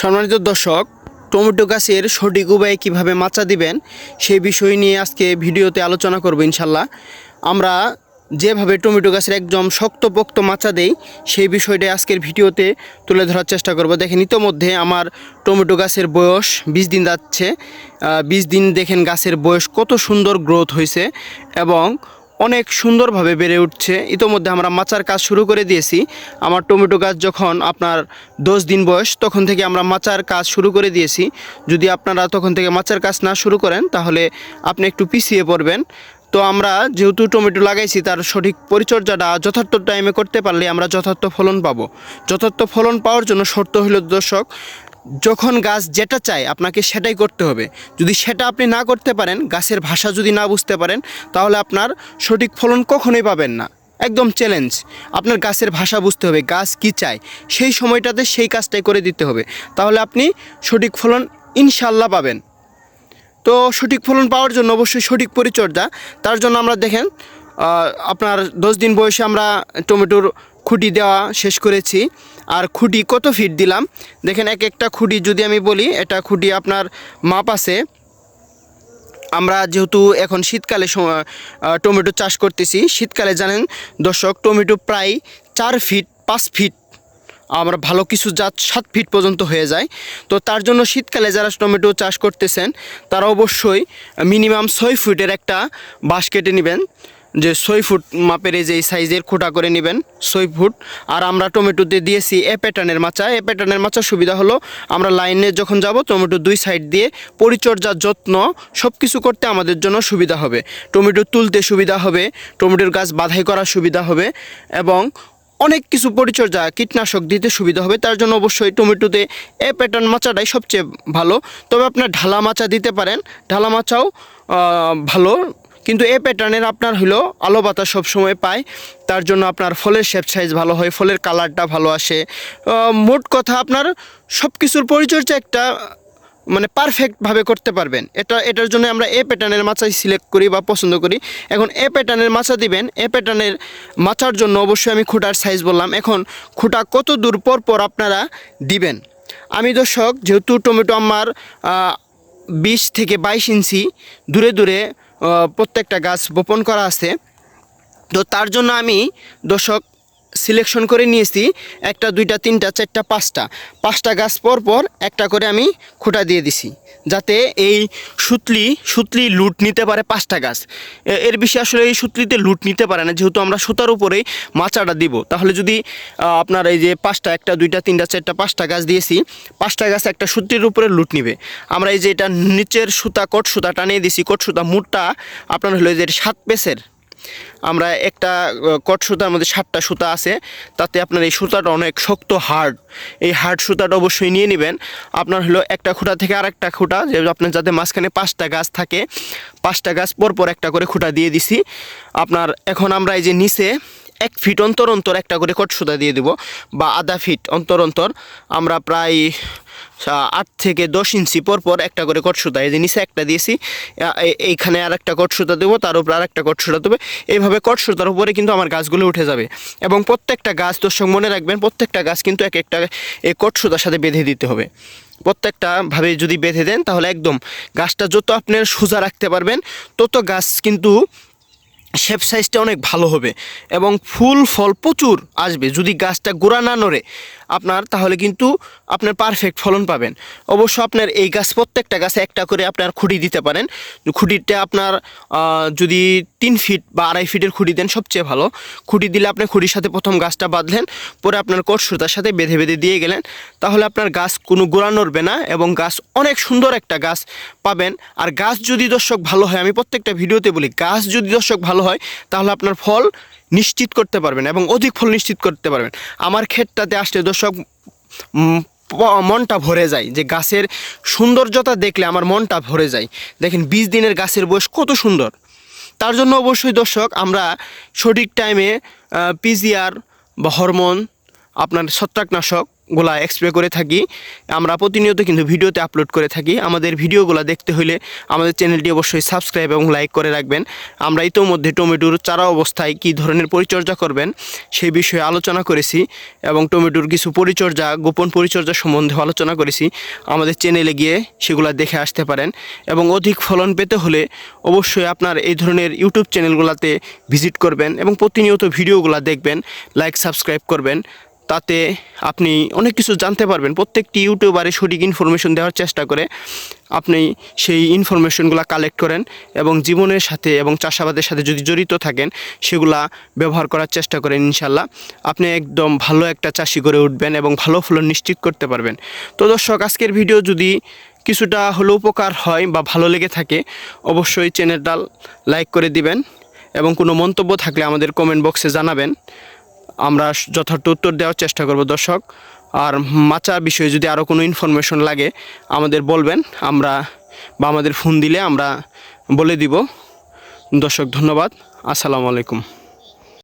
সম্মানিত দর্শক, টমেটো গাছের সঠিক উপায়ে কীভাবে মাচা দিবেন সেই বিষয় নিয়ে আজকে ভিডিওতে আলোচনা করব ইনশাল্লাহ। আমরা যেভাবে টমেটো গাছের একদম শক্তপোক্ত মাচা দেই, সেই বিষয়টা আজকের ভিডিওতে তুলে ধরার চেষ্টা করব। দেখেন, ইতোমধ্যে আমার টমেটো গাছের বয়স বিশ দিন যাচ্ছে। বিশ দিন দেখেন গাছের বয়স কত সুন্দর গ্রোথ হয়েছে এবং অনেক সুন্দরভাবে বেড়ে উঠছে। ইতোমধ্যে আমরা মাচার কাজ শুরু করে দিয়েছি। আমার টমেটো গাছ যখন আপনার দশ দিন বয়স, তখন থেকে আমরা মাচার কাজ শুরু করে দিয়েছি। যদি আপনারা তখন থেকে মাচার কাজ না শুরু করেন, তাহলে আপনি একটু পিছিয়ে পড়বেন। তো আমরা যেহেতু টমেটো লাগাইছি, তার সঠিক পরিচর্যাটা যথার্থ টাইমে করতে পারলে আমরা যথার্থ ফলন পাবো। যথার্থ ফলন পাওয়ার জন্য শর্ত হইল দর্শক যখন গাছ যেটা চায় আপনাকে সেটাই করতে হবে। যদি সেটা আপনি না করতে পারেন, গাছের ভাষা যদি না বুঝতে পারেন, তাহলে আপনার সঠিক ফলন কখনোই পাবেন না। একদম চ্যালেঞ্জ আপনার গাছের ভাষা বুঝতে হবে, গাছ কি চায়। সেই সময়টাতে সেই কাজটাই করে দিতে হবে। তাহলে আপনি সঠিক ফলন ইনশাল্লাহ পাবেন। তো সঠিক ফলন পাওয়ার জন্য অবশ্যই সঠিক পরিচর্যা। তার জন্য আমরা দেখেন আপনার দশ দিন বয়সে আমরা টমেটোর খুঁটি দেওয়া শেষ করেছি। আর খুঁটি কত ফিট দিলাম? দেখেন এক একটা খুঁটি যদি আমি বলি, এটা খুঁটি আপনার মাপ আছে। আমরা যেহেতু এখন শীতকালে টমেটো চাষ করতেছি, শীতকালে জানেন দর্শক, টমেটো প্রায় চার ফিট পাঁচ ফিট আমরা ভালো কিছু জাত সাত ফিট পর্যন্ত হয়ে যায়। তো তার জন্য শীতকালে যারা টমেটো চাষ করতেছেন, তারা অবশ্যই মিনিমাম ছয় ফুটের একটা বাঁশ কেটে নেবেন। যে ছয় ফুট মাপের এই যে এই সাইজের খোটা করে নেবেন, ছয় ফুট। আর আমরা টমেটোতে দিয়েছি এ প্যাটার্নের মাচা। এ প্যাটার্নের মাচার সুবিধা হলো, আমরা লাইনে যখন যাব, টমেটো দুই সাইড দিয়ে পরিচর্যা, যত্ন সব কিছু করতে আমাদের জন্য সুবিধা হবে। টমেটো তুলতে সুবিধা হবে, টমেটোর গাছ বাধাই করার সুবিধা হবে এবং অনেক কিছু পরিচর্যা, কীটনাশক দিতে সুবিধা হবে। তার জন্য অবশ্যই টমেটোতে এ প্যাটার্ন মাচাটাই সবচেয়ে ভালো। তবে আপনার ঢালা মাচা দিতে পারেন। ঢালা মাচাও ভালো। কিন্তু এ প্যাটার্নের আপনার হলো আলো বাতাস সবসময় পায়। তার জন্য আপনার ফলের শেপ সাইজ ভালো হয়, ফলের কালারটা ভালো আসে। মোট কথা আপনার সব কিছুর পরিচর্যা একটা মানে পারফেক্টভাবে করতে পারবেন। এটা, এটার জন্য আমরা এ প্যাটার্নের মাচাই সিলেক্ট করি বা পছন্দ করি। এখন এ প্যাটার্নের মাচা দিবেন। এ প্যাটার্নের মাচার জন্য অবশ্যই আমি খুঁটার সাইজ বললাম। এখন খুঁটা কত দূর পর পর আপনারা দিবেন? আমি দর্শক, যেহেতু টমেটো আমার বিশ থেকে বাইশ ইঞ্চি দূরে দূরে প্রত্যেকটা গাছ বপন করা আছে। তো তার জন্য আমি দর্শক সিলেকশন করে নিয়েছি, একটা, দুইটা, তিনটা, চারটা, পাঁচটা। পাঁচটা গাছ পর পর একটা করে আমি খুঁটা দিয়ে দিছি, যাতে এই সুতলি সুতলি লুট নিতে পারে পাঁচটা গাছ। এর বেশি আসলে এই সুতলিতে লুট নিতে পারে না, যেহেতু আমরা সুতার উপরেই মাচাটা দিব। তাহলে যদি আপনার এই যে পাঁচটা, একটা, দুইটা, তিনটা, চারটা, পাঁচটা গাছ দিয়েছি, পাঁচটা গাছ একটা সুতির উপরে লুট নিবে। আমরা এই যে এটা নিচের সুতা, কট সুতা টানিয়ে দিছি, কট সুতা, মুটটা আপনার হলো যে সাত পেসের আমরা একটা কট সুতার মধ্যে সাতটা সুতা আছে, তাতে আপনার এই সুতাটা অনেক শক্ত হার্ড এই হার্ড সুতাটা অবশ্যই নিয়ে নেবেন। আপনার হলো একটা খুঁটা থেকে আরেকটা খুঁটা, যে আপনার যাতে মাঝখানে পাঁচটা গাছ থাকে, পাঁচটা গাছ পর পর একটা করে খুঁটা দিয়ে দিছি। আপনার এখন আমরা এই যে নিচে এক ফিট অন্তর অন্তর একটা করে কট সুতা দিয়ে দেব, বা আধা ফিট অন্তর অন্তর। আমরা প্রায় আট থেকে দশ ইঞ্চি পর পর একটা করে কট সুতা এই যে নিচে একটা দিয়েছি এইখানে আর একটা কট সুতা দেবো, তার উপর আর একটা কট সুতা দেবে। এইভাবে কট সুতার উপরে কিন্তু আমার গাছগুলো উঠে যাবে। এবং প্রত্যেকটা গাছ, দর্শক মনে রাখবেন, প্রত্যেকটা গাছ কিন্তু এক একটা এই কট সুতার সাথে বেঁধে দিতে হবে। প্রত্যেকটা ভাবে যদি বেঁধে দেন, তাহলে একদম গাছটা যত আপনার সোজা রাখতে পারবেন, তত গাছ কিন্তু শেপ সাইজটা অনেক ভালো হবে এবং ফুল ফল প্রচুর আসবে। যদি গাছটা গোড়া না নড়ে, আপনার তাহলে কিন্তু আপনার পারফেক্ট ফলন পাবেন। অবশ্য আপনার এই গাছ প্রত্যেকটা গাছে একটা করে আপনার খুঁটি দিতে পারেন। খুঁটিটা আপনার যদি তিন ফিট বা আড়াই ফিটের খুঁটি দেন সবচেয়ে ভালো। খুঁটি দিলে আপনি খুঁটির সাথে প্রথম গাছটা বাঁধলেন, পরে আপনার কট সাথে বেঁধে বেঁধে দিয়ে গেলেন। তাহলে আপনার গাছ কোনো গোড়া নড়বে না এবং গাছ অনেক সুন্দর একটা গাছ পাবেন। আর গাছ যদি দর্শক ভালো হয়, আমি প্রত্যেকটা ভিডিওতে বলি, গাছ যদি দর্শক ভালো হয়, তাহলে আপনার ফল নিশ্চিত করতে পারবেন এবং অধিক ফল নিশ্চিত করতে পারবেন। আমার ক্ষেতটাতে আসলে দর্শক মনটা ভরে যায় যে গাছের সৌন্দর্যতা দেখলে আমার মনটা ভরে যায়। দেখেন, বিশ দিনের গাছের বয়স কত সুন্দর। তার জন্য অবশ্যই দর্শক আমরা সঠিক টাইমে পিজিআর বা হরমোন আপনার ছত্রাকনাশক গুলা এক্সপ্রে করে থাকি। আমরা প্রতিনিয়ত কিন্তু ভিডিওতে আপলোড করে থাকি। আমাদের ভিডিওগুলো দেখতে হলে আমাদের চ্যানেলটি অবশ্যই সাবস্ক্রাইব এবং লাইক করে রাখবেন। আমরা ইতোমধ্যে টমেটোর চারা অবস্থায় কী ধরনের পরিচর্যা করবেন সেই বিষয়ে আলোচনা করেছি এবং টমেটোর কিছু পরিচর্যা, গোপন পরিচর্যা সম্বন্ধে আলোচনা করেছি। আমাদের চ্যানেলে গিয়ে সেগুলো দেখে আসতে পারেন এবং অধিক ফলন পেতে হলে অবশ্যই আপনার এই ধরনের ইউটিউব চ্যানেলগুলোতে ভিজিট করবেন এবং প্রতিনিয়ত ভিডিওগুলো দেখবেন লাইক সাবস্ক্রাইব করবেন। তাতে আপনি অনেক কিছু জানতে পারবেন। প্রত্যেকটি ইউটিউবারে সঠিক ইনফরমেশন দেওয়ার চেষ্টা করে আপনি সেই ইনফরমেশনগুলো কালেক্ট করেন এবং জীবনের সাথে এবং চাষাবাদের সাথে যদি জড়িত থাকেন, সেগুলা ব্যবহার করার চেষ্টা করেন ইনশাল্লাহ আপনি একদম ভালো একটা চাষি করে উঠবেন এবং ভালো ফলন নিশ্চিত করতে পারবেন। তো দর্শক, আজকের ভিডিও যদি কিছুটা হলেও উপকার হয় বা ভালো লেগে থাকে, অবশ্যই চ্যানেলটা লাইক করে দিবেন এবং কোনো মন্তব্য থাকলে আমাদের কমেন্ট বক্সে জানাবেন। আমরা যথার্থ উত্তর দেওয়ার চেষ্টা করব, দর্শক। আর মাচা বিষয়ে যদি আরও কোনো ইনফরমেশন লাগে, আমাদের বলবেন। আমরা বা আমাদের ফোন দিলে আমরা বলে দিব। দর্শক, ধন্যবাদ। আসসালামু আলাইকুম।